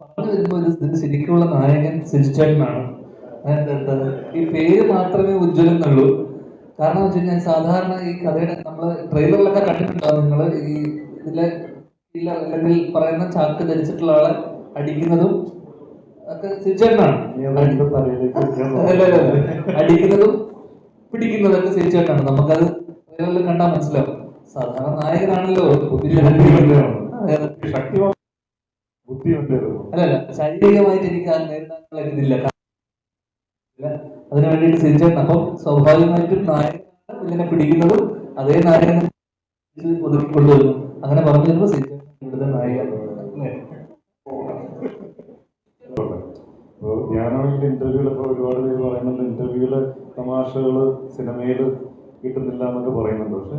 പറഞ്ഞു വരുമ്പോൾ ഇതിന് ശരിക്കുള്ള നായകൻ സിരിച്ചേട്ടനാണ് അതെന്താ? ഈ പേര് മാത്രമേ ഉജ്ജ്വലം ഉള്ളൂ കാരണം വെച്ച് കഴിഞ്ഞാൽ സാധാരണ ഈ കഥയുടെ നമ്മൾ ട്രെയിലറിലൊക്കെ കണ്ടിട്ടുണ്ടാവും നിങ്ങൾ ഈ ഇതിലെ അല്ലെങ്കിൽ പറയുന്ന ചാക്ക് ധരിച്ചിട്ടുള്ള ആളെ അടിക്കുന്നതും ഒക്കെ സിരിച്ചേട്ടനാണ് അടിക്കുന്നതും പിടിക്കുന്നതൊക്കെ സിരിച്ചേട്ടനാണ് നമുക്കത് ട്രെയിലറിൽ കണ്ടാൽ മനസ്സിലാവും. സാധാരണ നായകനാണല്ലോ. ബുദ്ധിമതിയാണ്. അതെ. അല്ലല്ല ശാരീരികമായിട്ട് എനിക്ക് ആ നേരിടാനുള്ള ഇതില്ല. അതിനു വേണ്ടിയിട്ട് സിരിച്ചേട്ടൻ അപ്പം സ്വാഭാവികമായിട്ടും നായകനാണ് ഇതിനെ പിടിക്കുന്നതും അതേ നായകനെ ഒതുക്കിക്കൊണ്ടുവരുന്നു. അങ്ങനെ പറഞ്ഞു വരുമ്പോൾ സിരിച്ചേട്ടൻ ഇവിടുത്തെ നായകൻ. ഞാനാണെങ്കിൽ ഇന്റർവ്യൂലൊക്കെ ഒരുപാട് പേര് പറയുന്നുണ്ട് ഇന്റർവ്യൂൽ തമാശകൾ സിനിമയിൽ കിട്ടുന്നില്ല എന്നൊക്കെ പറയുന്നുണ്ട്. പക്ഷെ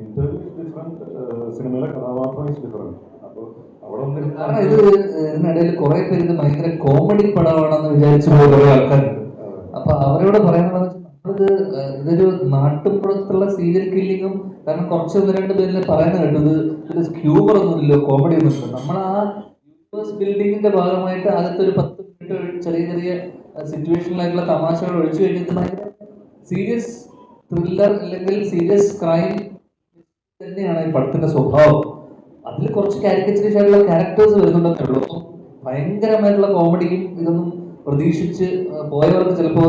ഇന്റർവ്യൂ ഡിഫറെന്റ് സിനിമയിലെ കഥാപാത്രം ഡിഫറെന്റ് കാരണം ഇത് ഇതിനിടയിൽ കുറെ പേര് ഇത് ഭയങ്കര കോമഡി പടമാണെന്ന് വിചാരിച്ചു പോയ കുറെ ആൾക്കാരുണ്ട്. അപ്പൊ അവരോട് പറയാനുള്ളത് നമ്മളിത് ഇതൊരു നാട്ടുപുറത്തുള്ള സീരിയൽ കില്ലിങ്ങും കാരണം കുറച്ച് ഒന്ന് രണ്ട് പേരിൽ പറയുന്നത് കേട്ടത് ഇത് ക്യൂബർ ഹ്യൂമർ ഇല്ല കോമഡി ഒന്നുമില്ല നമ്മൾ ആ യൂണിവേഴ്സ് ബിൽഡിങ്ങിന്റെ ഭാഗമായിട്ട് ആദ്യത്തെ ഒരു പത്ത് മിനിറ്റ് ചെറിയ ചെറിയ സിറ്റുവേഷനിലായിട്ടുള്ള തമാശകൾ ഒഴിച്ചു കഴിഞ്ഞിട്ട് ഭയങ്കര സീരിയസ് ത്രില്ലർ അല്ലെങ്കിൽ സീരിയസ് ക്രൈം തന്നെയാണ് ഈ പടത്തിന്റെ സ്വഭാവം. അതിൽ കുറച്ച് കാരിക്കച്ചറിഷ് ക്യാരക്ടേഴ്സ് വരുന്നുണ്ടെന്നേ ഉള്ളൂ. അപ്പം ഭയങ്കരമായിട്ടുള്ള കോമഡിയും ഇതൊന്നും പ്രതീക്ഷിച്ച് പോയവർക്ക് ചിലപ്പോൾ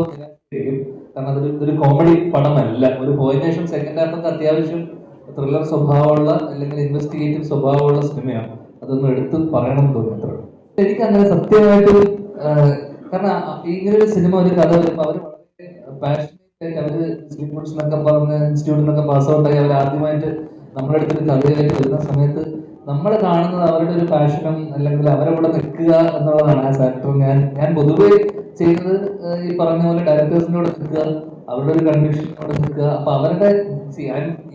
കാരണം അതൊരു ഇതൊരു കോമഡി പടമല്ല. ഒരു പോയതിനു ശേഷം സെക്കൻഡ് ഹാഫൊക്കെ അത്യാവശ്യം ത്രില്ലർ സ്വഭാവമുള്ള അല്ലെങ്കിൽ ഇൻവെസ്റ്റിഗേറ്റീവ് സ്വഭാവമുള്ള സിനിമയാണ് അതൊന്നും എടുത്ത് പറയണം എന്ന് തോന്നി അത്ര എനിക്ക് അങ്ങനെ സത്യമായിട്ട് കാരണം ഇങ്ങനെ ഒരു സിനിമ ഒരു കഥ വരുമ്പോൾ അവർ വളരെ പാഷനേറ്റ് ആയിട്ട് അവർ സ്ലീപ്പേഴ്സ് എന്നൊക്കെ പറഞ്ഞ് ഇൻസ്റ്റിറ്റ്യൂട്ടിൽ നിന്നൊക്കെ പാസ് ഔട്ടായി അവർ ആദ്യമായിട്ട് നമ്മുടെ അടുത്തൊരു കഥയിലേക്ക് വരുന്ന സമയത്ത് നമ്മൾ കാണുന്നത് അവരുടെ ഒരു പാഷനും അല്ലെങ്കിൽ അവരവിടെ നിൽക്കുക എന്നുള്ളതാണ്. ആസ് ആക്ടർ ഞാൻ ഞാൻ പൊതുവെ ചെയ്യുന്നത് ഈ പറഞ്ഞ പോലെ ഡയറക്ടേഴ്സിനോട് നിൽക്കുക അവരുടെ ഒരു കൺവിക്ഷനോട് നിൽക്കുക. അപ്പൊ അവരുടെ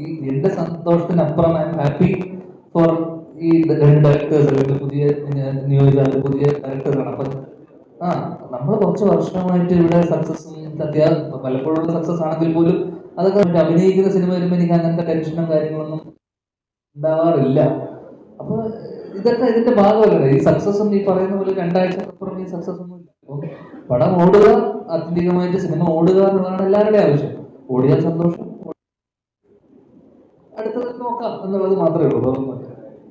ഈ എന്റെ സന്തോഷത്തിനപ്പുറം ഐ എം ഹാപ്പി ഫോർ ഈ രണ്ട് ഡയറക്ടേഴ്സ് അല്ലെങ്കിൽ പുതിയ നിയോജക പുതിയ ഡയറക്ടേഴ്സാണ് അപ്പൊ ആ നമ്മൾ കുറച്ച് വർഷമായിട്ട് ഇവിടെ സക്സസ് അത്യാവശ്യം പലപ്പോഴും സക്സസ് ആണെങ്കിൽ പോലും അതൊക്കെ അഭിനയിക്കുന്ന സിനിമ വരുമ്പോൾ എനിക്ക് അങ്ങനത്തെ ടെൻഷനും കാര്യങ്ങളൊന്നും ഉണ്ടാവാറില്ല. ഇതൊക്കെ ഇതിന്റെ ഭാഗമല്ലേ? ഈ സക്സസ് ഈ പറയുന്ന പോലെ രണ്ടാഴ്ചക്കപ്പുറം ഈ സക്സസ് ഒന്നും ഇല്ല അപ്പം പടം ഓടുക ആത്യന്തികമായിട്ട് സിനിമ ഓടുക എന്നുള്ളതാണ് എല്ലാവരുടെയും ആവശ്യം. ഓടിയാൽ സന്തോഷം അടുത്തത് നോക്കാം എന്നുള്ളത് മാത്രമേ ഉള്ളൂ.